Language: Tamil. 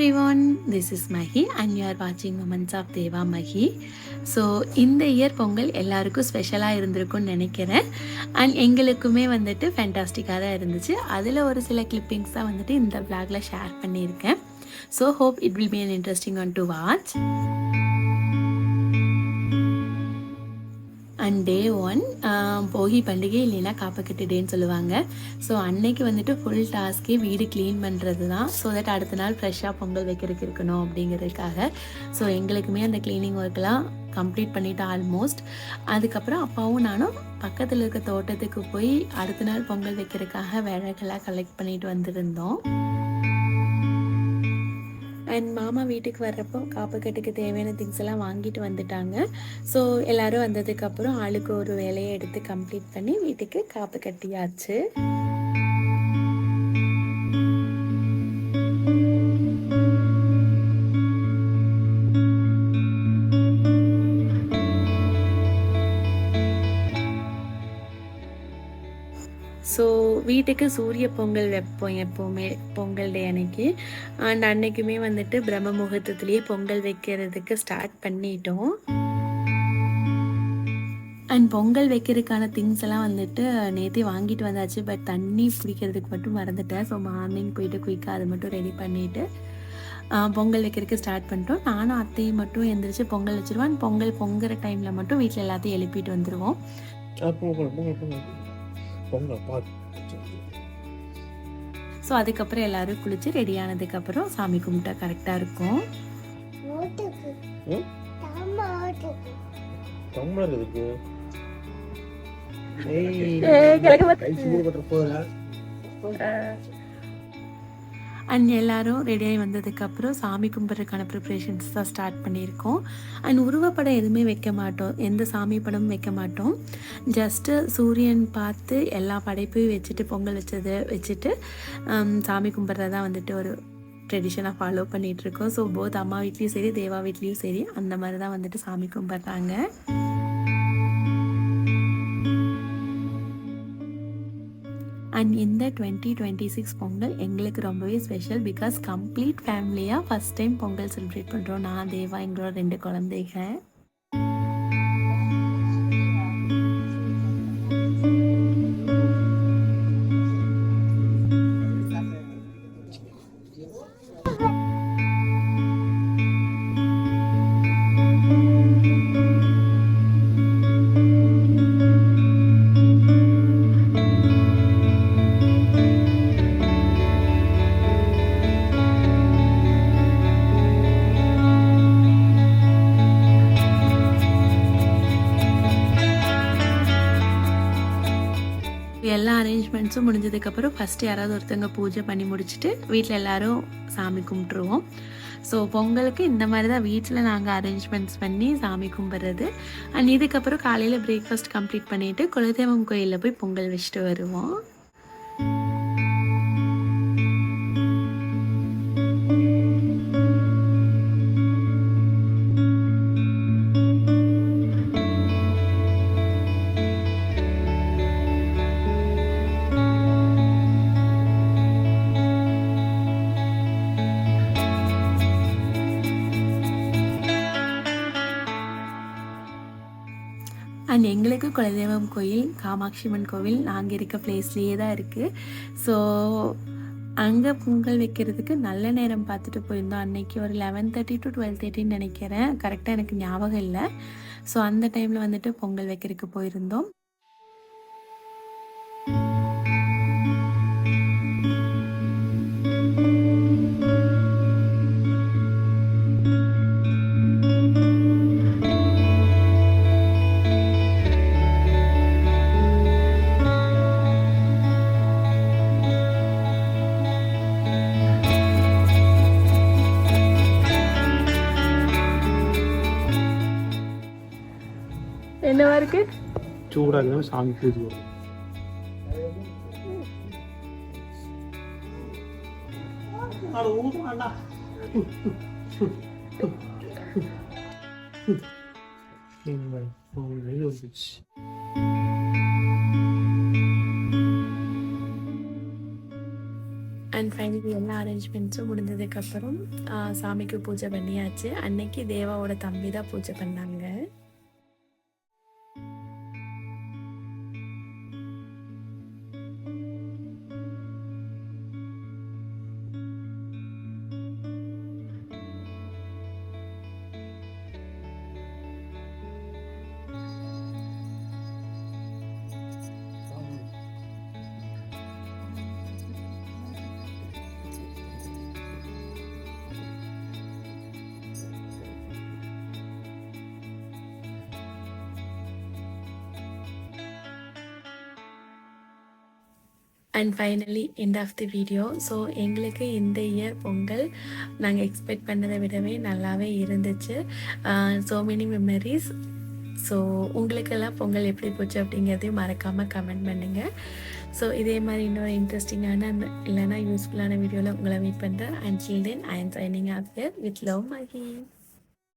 Hey one this is Mahi and you are வாட்சிங் women's of Deva Mahi so இந்த இயர் பொங்கல் எல்லாருக்கும் ஸ்பெஷலாக இருந்திருக்கும்னு நினைக்கிறேன். அண்ட் எங்களுக்குமே வந்துட்டு ஃபேண்டாஸ்டிக்காக தான் இருந்துச்சு. அதில் ஒரு சில கிளிப்பிங்ஸ் தான் வந்துட்டு இந்த vlogல ஷேர் பண்ணியிருக்கேன். So hope it will be an interesting one to watch day one போகி பண்டிகை இல்லைன்னா காப்பக்கட்டு டேன்னு சொல்லுவாங்க. ஸோ அன்னைக்கு வந்துட்டு ஃபுல் டாஸ்க்கே வீடு க்ளீன் பண்ணுறது தான் ஸோ தட் அடுத்த நாள் ஃப்ரெஷ்ஷாக பொங்கல் வைக்கிறதுக்கு இருக்கணும் அப்படிங்கிறதுக்காக. ஸோ எங்களுக்குமே அந்த க்ளீனிங் ஒர்க்லாம் கம்ப்ளீட் பண்ணிவிட்டு ஆல்மோஸ்ட் அதுக்கப்புறம் அப்பாவும் நானும் பக்கத்தில் இருக்க தோட்டத்துக்கு போய் அடுத்த நாள் பொங்கல் வைக்கிறதுக்காக விறகெல்லாம் கலெக்ட் பண்ணிட்டு வந்திருந்தோம். அண்ட் மாமா வீட்டுக்கு வர்றப்போ காப்பு கட்டுக்கு தேவையான திங்ஸ் எல்லாம் வாங்கிட்டு வந்துட்டாங்க. ஸோ எல்லாரும் வந்ததுக்கப்புறம் ஆளுக்கு ஒரு வேலையை எடுத்து கம்ப்ளீட் பண்ணி வீட்டுக்கு காப்பு கட்டியாச்சு. வீட்டுக்கு சூரிய பொங்கல் வைப்போம் எப்போவுமே பொங்கல் டே அன்னைக்கு. அண்ட் அன்னைக்குமே வந்துட்டு பிரம்ம முகூர்த்தத்துலேயே பொங்கல் வைக்கிறதுக்கு ஸ்டார்ட் பண்ணிட்டோம். அண்ட் பொங்கல் வைக்கிறதுக்கான திங்ஸ் எல்லாம் வந்துட்டு நேற்றே வாங்கிட்டு வந்தாச்சு. பட் தண்ணி பிடிக்கிறதுக்கு மட்டும் மறந்துட்டேன். ஸோ மார்னிங் போயிட்டு குயிக்காக அதை மட்டும் ரெடி பண்ணிவிட்டு பொங்கல் வைக்கிறதுக்கு ஸ்டார்ட் பண்ணிட்டோம். நானும் அத்தையும் மட்டும் எந்திரிச்சு பொங்கல் வச்சுருவேன் பொங்கல் பொங்குற டைமில் மட்டும் வீட்டில் எல்லாத்தையும் எழுப்பிட்டு வந்துடுவோம் ஸோ அதுக்கப்புறம் எல்லாரும் குளிச்சு ரெடி ஆனதுக்கப்புறம் சாமி கும்பிட்டா கரெக்டாக இருக்கும். டம்ளர் இருக்கு அண்ட் எல்லாரும் ரெடியாகி வந்ததுக்கப்புறம் சாமி கும்பிட்றதுக்கான ப்ரிப்ரேஷன்ஸ் தான் ஸ்டார்ட் பண்ணியிருக்கோம். அண்ட் உருவப்படம் எதுவுமே வைக்க மாட்டோம். எந்த சாமி படமும் வைக்க மாட்டோம். ஜஸ்ட்டு சூரியன் பார்த்து எல்லா படைப்பையும் வச்சுட்டு பொங்கல் வச்சதை வச்சுட்டு சாமி கும்பிட்றதா தான் வந்துட்டு ஒரு ட்ரெடிஷனாக ஃபாலோ பண்ணிகிட்ருக்கோம் ஸோ போத் அம்மா வீட்லேயும் சரி தேவா வீட்லேயும் சரி அந்த மாதிரி தான் வந்துட்டு சாமி கும்பிட்றாங்க. அண்ட் இந்த டுவெண்ட்டி டுவெண்ட்டி சிக்ஸ் பொங்கல் எங்களுக்கு ரொம்பவே ஸ்பெஷல் பிகாஸ் கம்ப்ளீட் ஃபேமிலியாக ஃபஸ்ட் டைம் பொங்கல் செலிப்ரேட் பண்ணுறோம் நான் தேவா எங்களோட ரெண்டு குழந்தைங்க அரேஞ்ச்மெண்ட்ஸும் முடிஞ்சதுக்கப்புறம் ஃபஸ்ட்டு யாராவது ஒருத்தவங்க பூஜை பண்ணி முடிச்சுட்டு வீட்டில் எல்லாரும் சாமி கும்பிட்ருவோம் ஸோ பொங்கலுக்கு இந்த மாதிரி தான் வீட்டில் நாங்கள் அரேஞ்ச்மெண்ட்ஸ் பண்ணி சாமி கும்பிட்றது. அண்ட் இதுக்கப்புறம் காலையில் பிரேக்ஃபாஸ்ட் கம்ப்ளீட் பண்ணிவிட்டு குலதெய்வம் கோயிலில் போய் பொங்கல் வச்சுட்டு வருவோம். அண்ட் எங்களுக்கு குலதெய்வம் கோயில் காமாட்சி அம்மன் கோவில் நாங்கள் இருக்க பிளேஸ்லேயே தான் இருக்குது ஸோ அங்கே பொங்கல் வைக்கிறதுக்கு நல்ல நேரம் பார்த்துட்டு போயிருந்தோம். அன்னைக்கு ஒரு லெவன் தேர்ட்டி டு டுவெல் தேர்ட்டின்னு நினைக்கிறேன். கரெக்டாக எனக்கு ஞாபகம் இல்லை. ஸோ அந்த டைமில் வந்துட்டு பொங்கல் வைக்கிறதுக்கு போயிருந்தோம். என்னவா இருக்கு சூடாக இருந்தாலும் சாமி பூஜை வரும். வந்துச்சு அண்ட் ஃபைனலி எல்லா அரேஞ்ச்மெண்ட்ஸும் முடிஞ்சதுக்கப்புறம் சாமிக்கு பூஜை பண்ணியாச்சு. அன்னைக்கு தேவாவோட தம்பி தான் பூஜை பண்ணாங்க. And finally end of the video so எங்களுக்கு இந்த இயர் பொங்கல் நாங்கள் எக்ஸ்பெக்ட் பண்ணதை விடவே நல்லாவே இருந்துச்சு. ஸோ மெனி மெமரிஸ் ஸோ உங்களுக்கெல்லாம் பொங்கல் எப்படி போச்சு அப்படிங்கிறதையும் மறக்காமல் கமெண்ட் பண்ணுங்கள் ஸோ இதே மாதிரி இன்னொரு இன்ட்ரெஸ்டிங்கான இல்லைனா யூஸ்ஃபுல்லான வீடியோவில் உங்களை மீட் பண்ணுறேன் and chill then I am signing off with love Mahi